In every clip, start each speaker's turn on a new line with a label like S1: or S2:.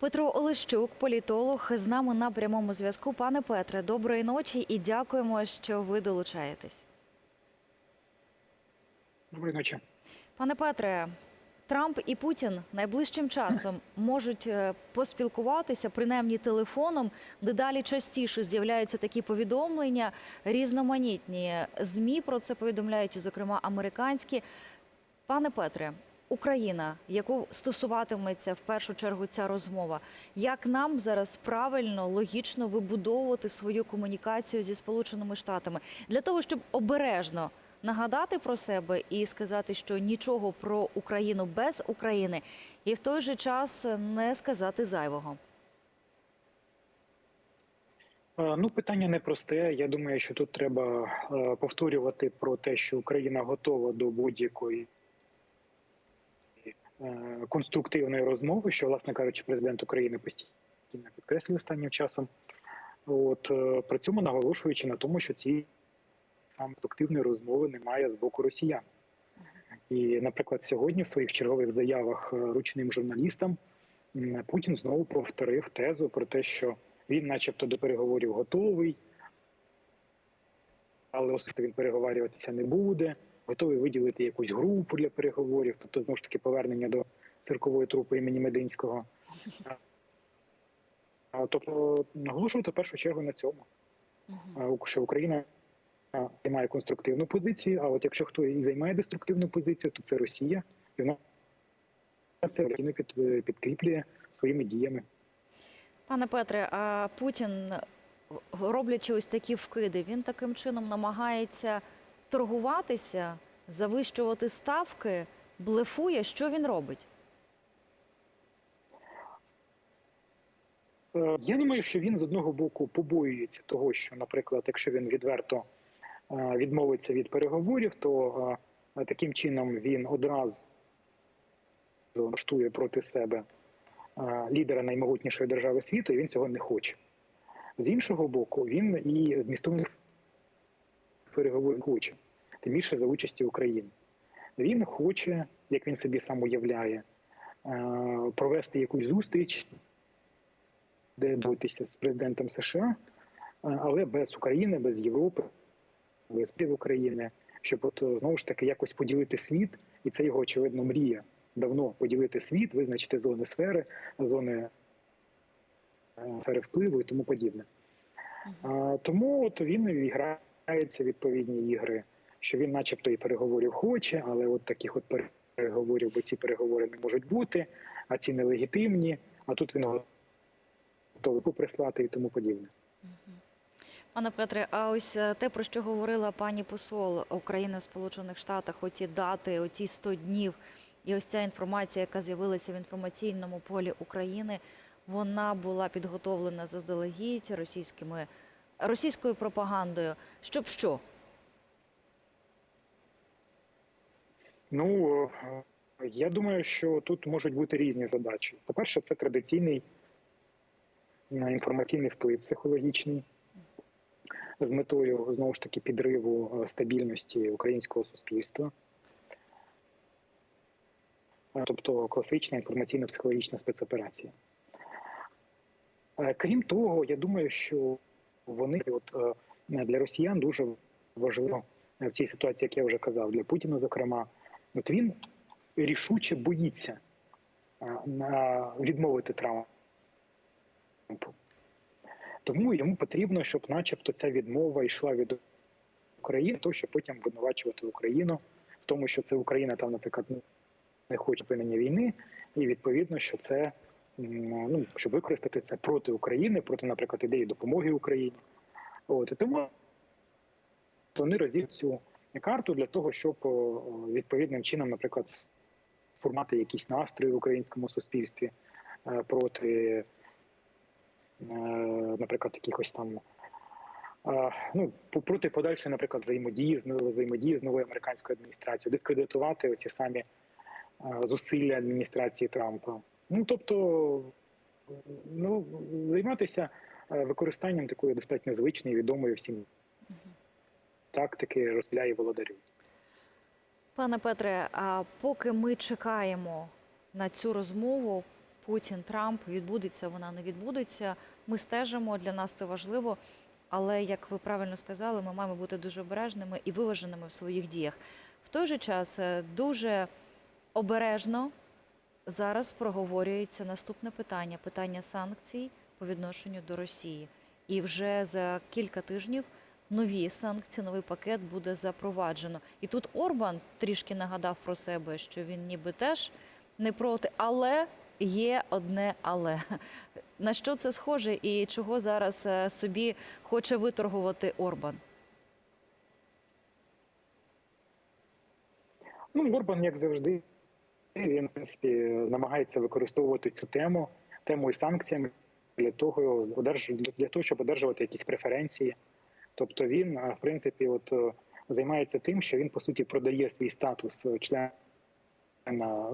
S1: Петро Олещук, політолог, з нами на прямому зв'язку. Пане Петре, доброї ночі і дякуємо, що ви долучаєтесь.
S2: Доброї ночі.
S1: Пане Петре, Трамп і Путін найближчим часом можуть е, поспілкуватися, принаймні телефоном. Дедалі частіше з'являються такі повідомлення, різноманітні змі про це повідомляють, зокрема американські. Пане Петре, Україна, яку стосуватиметься в першу чергу ця розмова, як нам зараз правильно, логічно вибудовувати свою комунікацію зі Сполученими Штатами для того, щоб обережно нагадати про себе і сказати, що нічого про Україну без України, і в той же час не сказати зайвого.
S2: Е, Ну, питання непросте. Я думаю, що тут треба е, повторювати про те, що Україна готова до будь-якої конструктивної розмови, що, власне кажучи, президент України постійно підкреслює останнім часом. От е, при цьому наголошуючи на тому, що ці саме конструктивної розмови немає з боку росіян. І, наприклад, сьогодні в своїх чергових заявах е, ручним журналістам Путін знову повторив тезу про те, що він, начебто, до переговорів готовий, але особисто він переговорюватися не буде, готовий виділити якусь групу для переговорів, тобто знову ж таки повернення до циркової трупи імені Мединського. Тобто наголошувати в першу чергу на цьому, що Україна займає конструктивну позицію. А от якщо хто і займає деструктивну позицію, то це Росія, і вона це під, підкріплює своїми діями.
S1: Пане Петре, а Путін, роблячи ось такі вкиди, він таким чином намагається торгуватися, завищувати ставки, блефує. Що він робить?
S2: Е, Я думаю, що він з одного боку побоюється того, що, наприклад, якщо він відверто е, відмовиться від переговорів, то е, таким чином він одразу влаштує проти себе лідера наймогутнішої держави світу, і він цього не хоче. З іншого боку, він і змістовних переговорів хоче, тим більше за участі України. Він хоче, як він собі сам уявляє, е, провести якусь зустріч де домовитися з президентом США, е, але без України, без Європи, без спів України, щоб от знову ж таки якось поділити світ, і це його очевидно мрія давно поділити світ, визначити зони сфери, зони е, сфери впливу і тому подібне. Тому от він і грається відповідні ігри, що він, начебто, і переговорів хоче, але от таких от переговорів, бо ці переговори не можуть бути, а ці нелегітимні. А тут він готовий прислати і тому подібне.
S1: Пане Петре, а ось е, те, про що говорила пані посол України в Сполучених Штатах, оті дати, оті 100 днів, і ось ця інформація, яка з'явилася в інформаційному полі України, вона була підготовлена заздалегідь російськими російською пропагандою. Щоб що?
S2: Ну е, я думаю, що тут можуть бути різні задачі. По-перше, це традиційний е, інформаційний вплив психологічний з метою знову ж таки підриву е, стабільності українського суспільства. Тобто класична інформаційно-психологічна спецоперація. Крім того, я думаю, що вони от, е, для росіян дуже важливо в цій ситуації, як я вже казав, для Путіна, зокрема, от він рішуче боїться е, відмовити Трампу. Тому йому потрібно, щоб, начебто, ця відмова йшла від України, то щоб потім винувачувати Україну в тому, що це Україна там, наприклад, не хоче припинення війни, і відповідно, що це ну щоб використати це проти України, проти, наприклад, ідеї допомоги Україні. От і тому вони розділять цю карту для того, щоб відповідним чином, наприклад, сформати якісь настрої в українському суспільстві е, проти, е, наприклад, якихось там. е, Ну, проти подальшої, наприклад, взаємодії з взаємодії з новою американською адміністрацією, дискредитувати оці самі зусилля адміністрації Трампа. Ну тобто, ну займатися е, використанням такої достатньо звичної, відомої всім тактики розстріляє володарю.
S1: Пане Петре, а поки ми чекаємо на цю розмову, Путін, Трамп відбудеться, вона не відбудеться. Ми стежимо. Для нас це важливо. Але як ви правильно сказали, ми маємо бути дуже обережними і виваженими в своїх діях. В той же час е, дуже обережно зараз проговорюється наступне питання питання санкцій по відношенню до Росії. І вже за кілька тижнів нові санкції, новий пакет буде запроваджено. І тут Орбан трішки нагадав про себе, що він ніби теж не проти, але є одне але. На що це схоже і чого зараз е, собі хоче виторгувати Орбан?
S2: Ну, Орбан, як завжди, він в принципі намагається використовувати цю тему, тему із санкціями для того, для того, щоб одержувати якісь преференції. Тобто він, в принципі, от е, займається тим, що він по суті продає свій статус е, члена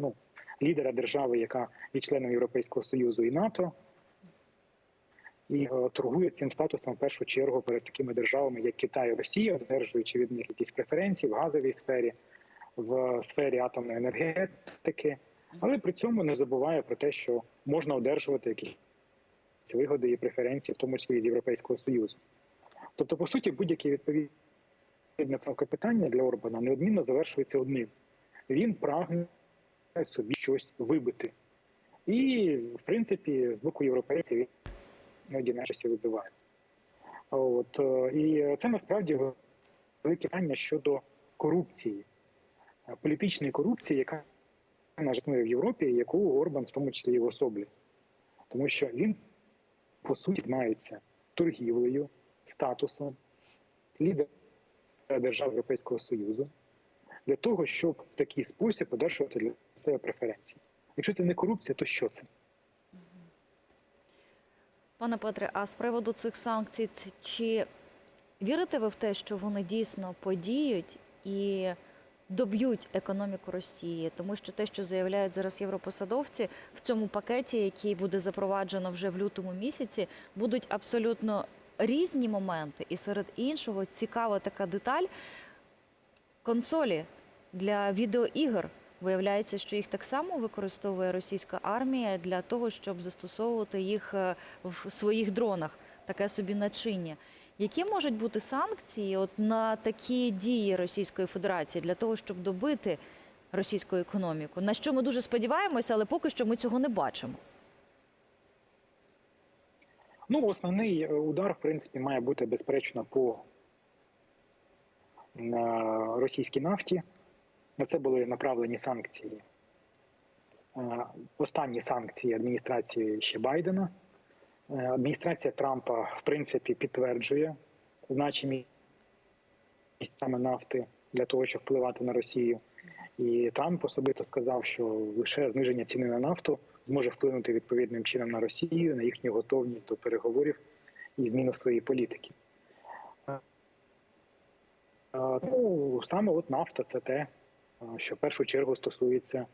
S2: ну, лідера держави, яка є членом Європейського Союзу і НАТО, і е, торгує цим статусом в першу чергу перед такими державами, як Китай і Росія, одержуючи від них якісь преференції в газовій сфері, в сфері атомної енергетики, але при цьому не забуває про те, що можна одержувати якісь вигоди і преференції, в тому числі з Європейського Союзу. Тобто, по суті, будь-яке відповідне питання для Орбана неодмінно завершується одним: він прагне собі щось вибити. І, в принципі, з боку європейців він іноді на щось вибиває. От, е, і це насправді велике питання щодо корупції, політичної корупції, яка існує в Європі, яку Орбан в тому числі і в особлі. Тому що він, по суті, займається торгівлею, статусом лідера держав Європейського Союзу для того, щоб в такий спосіб одержувати для себе преференції. Якщо це не корупція, то що це?
S1: Пане Петре, а з приводу цих санкцій, чи вірите ви в те, що вони дійсно подіють і доб'ють економіку Росії? Тому що те, що заявляють зараз європосадовці в цьому пакеті, який буде запроваджено вже в лютому місяці, будуть абсолютно різні моменти. І серед іншого цікава така деталь консолі для відеоігр. Виявляється, що їх так само використовує російська армія для того, щоб застосовувати їх е, в своїх дронах, таке собі начиння. Які можуть бути санкції от на такі дії Російської Федерації для того, щоб добити російську економіку? На що ми дуже сподіваємося, але поки що ми цього не бачимо.
S2: Ну, основний е, удар, в принципі, має бути безперечно по е, російській нафті. На це були направлені санкції. Е, Останні санкції адміністрації ще Байдена. Е, Адміністрація Трампа, в принципі, підтверджує значимість саме нафти для того, щоб впливати на Росію. І Трамп особисто сказав, що лише зниження ціни на нафту зможе вплинути відповідним чином на Росію, на їхню готовність до переговорів і зміну своєї політики. Е, Ну, саме от нафта це те, е, що в першу чергу стосується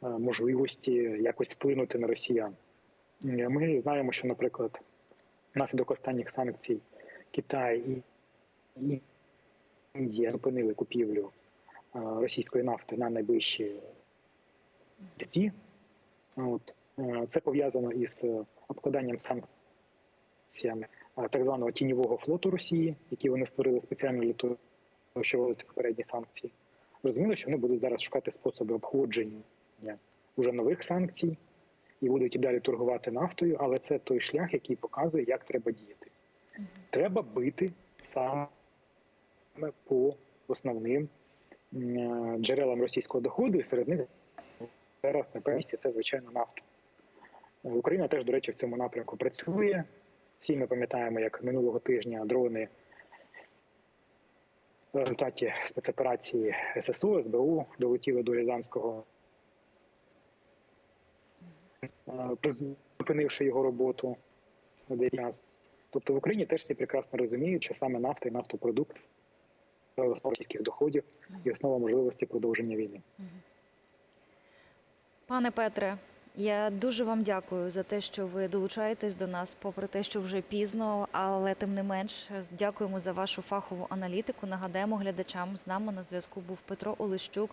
S2: можливості якось вплинути на росіян. Е, Ми знаємо, що, наприклад, внаслідок останніх санкцій Китай і Індія зупинили купівлю е, російської нафти на найближчі місяці. От. Е, Це пов'язано із обкладанням санкціями так званого тіньового флоту Росії, який вони створили спеціально для того, щоб вводити попередні санкції. Розуміло, що вони будуть зараз шукати способи обходження уже нових санкцій і будуть і далі торгувати нафтою, але це той шлях, який показує, як треба діяти. Треба бити саме по основним джерелам російського доходу, і серед них зараз на першому це звичайно нафта. Україна теж, до речі, в цьому напрямку працює. Всі ми пам'ятаємо, як минулого тижня дрони в результаті спецоперації ССУ, СБУ долетіли до Рязанського, призупинивши його роботу на деякий час. Тобто в Україні теж всі прекрасно розуміють, що саме нафта і нафтопродукт російських доходів і основа можливості продовження війни.
S1: Пане Петре, я дуже вам дякую за те, що ви долучаєтесь до нас, попри те, що вже пізно, але тим не менш дякуємо за вашу фахову аналітику. Нагадаємо глядачам з нами на зв'язку був Петро Олещук,